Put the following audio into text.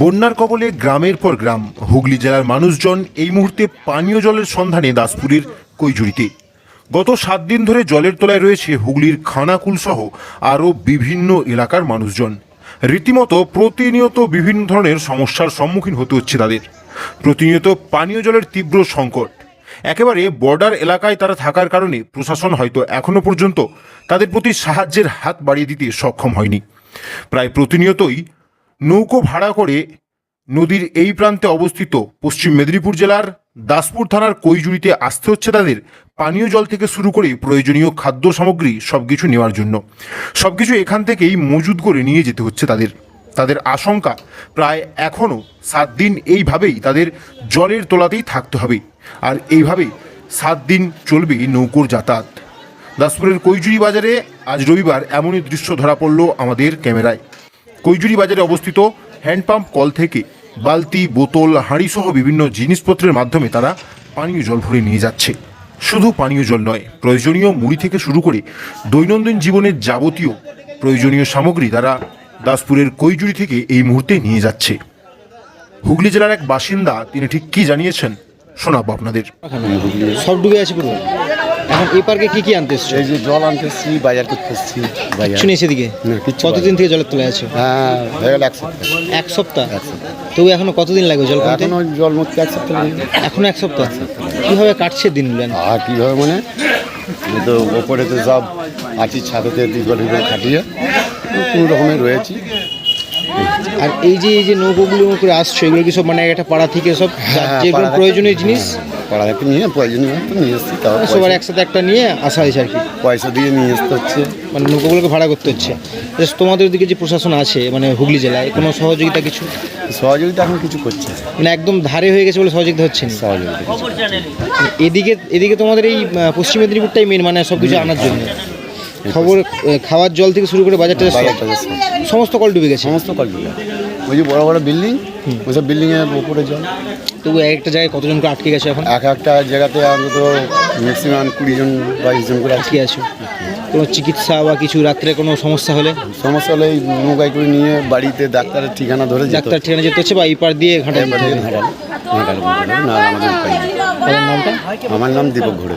বন্যার কবলে গ্রামের পর গ্রাম, হুগলি জেলার মানুষজন এই মুহূর্তে পানীয় জলের সন্ধানে দাসপুরের কৈজুরিতে। গত সাত দিন ধরে জলের তলায় রয়েছে হুগলির খানাকুল সহ আরও বিভিন্ন এলাকার মানুষজন। রীতিমতো প্রতিনিয়ত বিভিন্ন ধরনের সমস্যার সম্মুখীন হতে হচ্ছে তাদের। প্রতিনিয়ত পানীয় জলের তীব্র সংকট। একেবারে বর্ডার এলাকায় তারা থাকার কারণে প্রশাসন হয়তো এখনও পর্যন্ত তাদের প্রতি সাহায্যের হাত বাড়িয়ে দিতে সক্ষম হয়নি। প্রায় প্রতিনিয়তই নৌকো ভাড়া করে নদীর এই প্রান্তে অবস্থিত পশ্চিম মেদিনীপুর জেলার দাসপুর থানার কৈজুরিতে আসতে হচ্ছে তাদের পানীয় জল থেকে শুরু করে প্রয়োজনীয় খাদ্য সামগ্রী সব কিছু নেওয়ার জন্য। সব কিছু এখান থেকেই মজুদ করে নিয়ে যেতে হচ্ছে তাদের। তাদের আশঙ্কা, প্রায় এখনও সাত দিন এইভাবেই তাদের জলের তোলাতেই থাকতে হবে। আর এইভাবেই সাত দিন চলবে নৌকোর যাতায়াত। দাসপুরের কৈজুরি বাজারে আজ রবিবার এমনই দৃশ্য ধরা পড়ল আমাদের ক্যামেরায়। কৈজুরি বাজারে অবস্থিত হ্যান্ডপাম্প কল থেকে বালতি, বোতল হাঁড়ি সহ বিভিন্ন জিনিসপত্রের মাধ্যমে তারা পানীয় জল ভরে নিয়ে যাচ্ছে। শুধু পানীয় জল নয়, প্রয়োজনীয় মুড়ি থেকে শুরু করে দৈনন্দিন জীবনের যাবতীয় প্রয়োজনীয় সামগ্রী তারা দাসপুরের কৈজুরি থেকে এই মুহূর্তে নিয়ে যাচ্ছে। হুগলি জেলার এক বাসিন্দা, তিনি ঠিক কি জানিয়েছেন, শোনাবো আপনাদের। সব ডুবে আছে পুরো। এখন এই পার্কে কি কি আনতে এসছো এই যে জল আনতেছি বাজার করতে এসছি বাজার শুনে সেদিকে? কতদিন থেকে জলের তলায় আছো? হ্যাঁ হয়ে গেল এক সপ্তাহ। এক সপ্তাহ। তবু এখনও কতদিন লাগবে জল কমতে? এখনও জল মরতে এক সপ্তাহ। এখনও এক সপ্তাহ? কীভাবে কাটছে দিনগুলো আর কীভাবে মানে? তো ওপরে তো সব আছি ছাদেতে হিগল খাটিয়ে কোনো রকমে রয়েছি। আর এই যে এই যে নৌকোগুলো করে আসছো এগুলো কি সব মানে একটা পাড়া থেকে সব হ্যাঁ, যেগুলো পাড়া প্রয়োজনীয় জিনিস? পাড়া থেকে নিয়ে প্রয়োজনীয় তো নিয়ে এসছি তাও সবার একসাথে একটা নিয়ে আসা হয়েছে আর কি। পয়সা দিয়ে নিয়ে আসতে হচ্ছে। মানে নৌকোগুলোকে ভাড়া করতে হচ্ছে। তোমাদের দিকে যে প্রশাসন আছে মানে হুগলি জেলায় কোনো সহযোগিতা কিছু? সহযোগিতা এখন কিছু করছে। মানে একদম ধারে হয়ে গেছে বলে সহযোগিতা হচ্ছে না? সহযোগিতা এদিকে এদিকে তোমাদের এই পশ্চিম মেদিনীপুরটাই মেন মানে সব কিছু আনার জন্য। খবর খাওয়ার জল থেকে শুরু করে বাজারটা সমস্ত কল ডুবে গেছে সমস্ত কলগুলো ওই যে বড় বড় বিল্ডিং ওই ওইসব বিল্ডিংয়ের উপরে জল তবু এক একটা জায়গায় কতজন করে আটকে গেছে এখন এক একটা জায়গাতে অন্তত ম্যাক্সিমাম কুড়ি জন বাইশ জন করে আটকে আছো কোনো চিকিৎসা বা কিছু রাত্রে কোনো সমস্যা হলে সমস্যা হলে এই নৌকায় করে নিয়ে বাড়িতে ডাক্তারের ঠিকানা ধরে ডাক্তার ঠিকানা যেতে হচ্ছে বা এই পার দিয়ে ঘাটা ঘাটালে ঘাটালে না আমাদের উপায় নামটা আমার নাম দীপক ঘোড়ে